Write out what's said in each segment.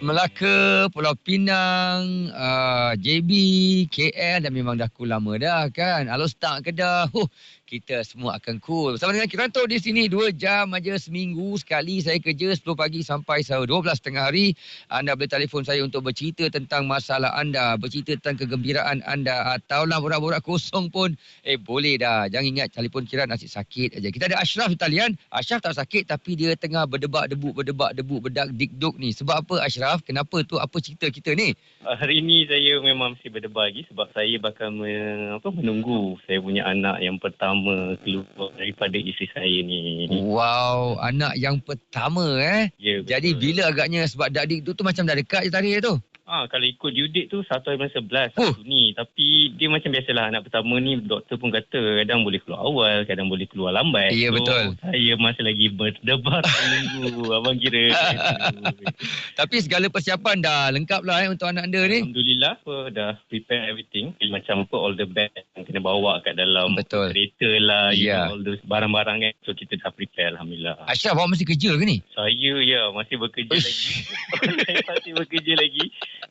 Melaka, Pulau Pinang, uh, JB, KL dan memang dah cool lama dah kan. Alor start Kedah. Huh, kita semua akan cool. Bersama dengan Kiranto di sini 2 jam aja seminggu sekali saya kerja 10 pagi sampai 12 tengah hari. Anda boleh telefon saya untuk bercerita tentang masalah anda, bercerita tentang kegembiraan anda ataulah borak-borak kosong pun eh boleh dah. Jangan ingat telefon Kiran asyik sakit aja. Kita ada Ashraf talian. Ashraf tak sakit tapi dia tengah berdebak debuk berdebak debuk bedak dikduk ni. Sebab apa Ashraf? Kenapa tu? Apa cerita kita ni? Uh, hari ini saya memang mesti berdebar lagi sebab saya bakal me, apa, menunggu saya punya anak yang pertama keluar daripada isteri saya ni. Wow, anak yang pertama eh. Ya, Jadi bila agaknya sebab dak dikduk tu macam dah dekat je tarikh tu. Ah, kalau ikut due date tu 1 hari 11 Oh. Sabtu ni. Tapi dia macam biasalah anak pertama ni doktor pun kata kadang boleh keluar awal, kadang boleh keluar lambat. Ya, so, betul. Saya masih lagi berdebar menunggu. Abang kira. Tapi segala persiapan dah lengkap lah eh untuk anak anda ni. Alhamdulillah apa dah prepare everything. Macam apa all the bag yang kena bawa kat dalam Betul. kereta lah, you Ya. know, all those barang-barang kan. So kita dah prepare Alhamdulillah. Ashraf awak masih kerja ke ni? Saya ya masih bekerja lagi. saya masih bekerja lagi.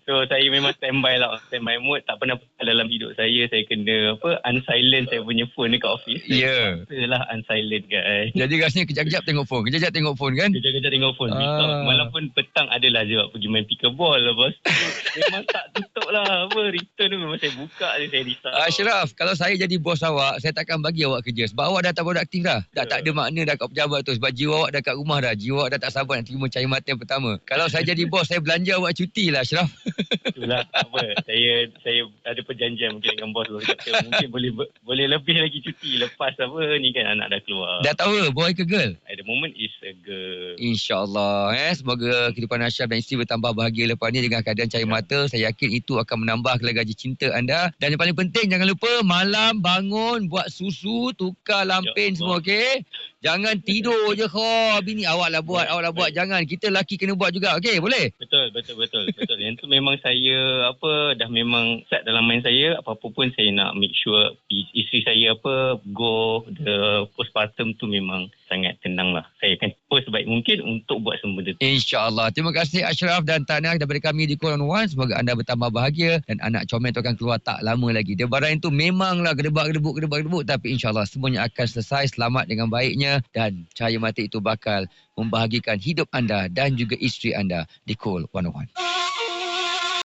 So saya memang standby lah, standby mode. Tak pernah dalam hidup saya saya kena apa unsilent saya punya phone dekat office. Ya. Lah unsilent guys. Jadi rasanya kejap-kejap tengok phone, kejap-kejap tengok phone kan? Kejap-kejap tengok phone. Ah. Malam pun petang adalah juga pergi main pickleball. Lepas tu memang tak tutup lah. Apa, return tu memang saya buka je saya risau. Ashraf, kalau saya jadi bos awak, saya takkan bagi awak kerja. Sebab awak dah tak produktif dah. Dah tak ada makna dah kat pejabat tu. Sebab jiwa awak dah kat rumah dah. Jiwa awak dah tak sabar nak terima cahaya mata yang pertama. Kalau saya jadi bos, saya belanja awak cuti lah Ashraf. Itulah apa. Saya saya ada perjanjian mungkin dengan bos. Kata mungkin boleh boleh lebih lagi cuti lepas apa ni kan anak dah keluar. Dah tahu boy ke girl? At the moment is a girl. InsyaAllah. Eh. Semoga kehidupan Ashraf dan isteri bertambah bahagia lepas ni dengan keadaan cahaya Ya. mata. Saya yakin itu akan menambah lagi cinta anda. Dan yang paling penting, jangan lupa malam bangun, buat susu, tukar lampin Ya semua, okey? Jangan tidur je kau. Bini awak lah buat, Baik, awak lah buat. Jangan. Kita lelaki kena buat juga, okey? Boleh? Betul, betul, betul, betul. Yang tu memang saya apa dah memang set dalam mind saya apa-apa pun saya nak make sure isteri saya apa go the postpartum tu memang sangat tenang lah. Saya akan sebaik mungkin untuk buat semua benda tu. InsyaAllah. Terima kasih Ashraf dan Tanah daripada kami di Koran One. Semoga anda bertambah bahagia dan anak comel tu akan keluar tak lama lagi. Debaran itu memanglah gedebak-gedebuk, gedebak-gedebuk tapi insyaAllah semuanya akan selesai selamat dengan baiknya dan cahaya mata itu bakal membahagikan hidup anda dan juga isteri anda di Cool 101.